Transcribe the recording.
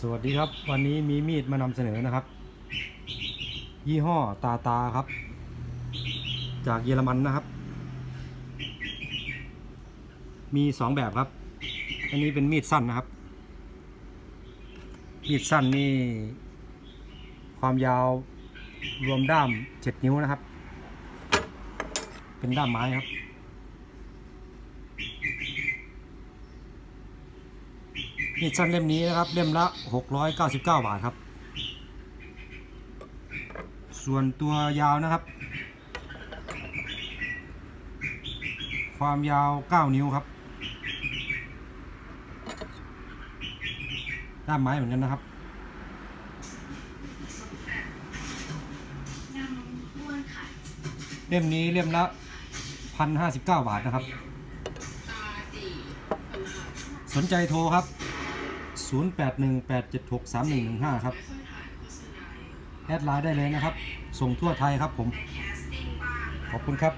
สวัสดีครับ วันนี้มีมีดมานำเสนอนะครับ ยี่ห้อตาตาครับ จากเยอรมันนะครับ มีสองแบบครับ อันนี้เป็นมีดสั้นนะครับ มีดสั้นนี่ ความยาวรวมด้ามเจ็ดนิ้วนะครับ เป็นด้ามไม้ครับ มีดสั้นเล่มนี้นะครับ เล่มละ 699 บาทครับ ส่วนตัวยาวนะครับ ความยาว 9 นิ้วครับ ด้ามไม้เหมือนกันนะครับเล่มนี้เล่มละ1,059บาทนะครับ สนใจโทรครับ 0818763115 ครับไม่ค่อยถ่ายโฆษณาเยอะแอดไลน์ได้เลยนะครับ ส่งทั่วไทยครับผม ขอบคุณครับ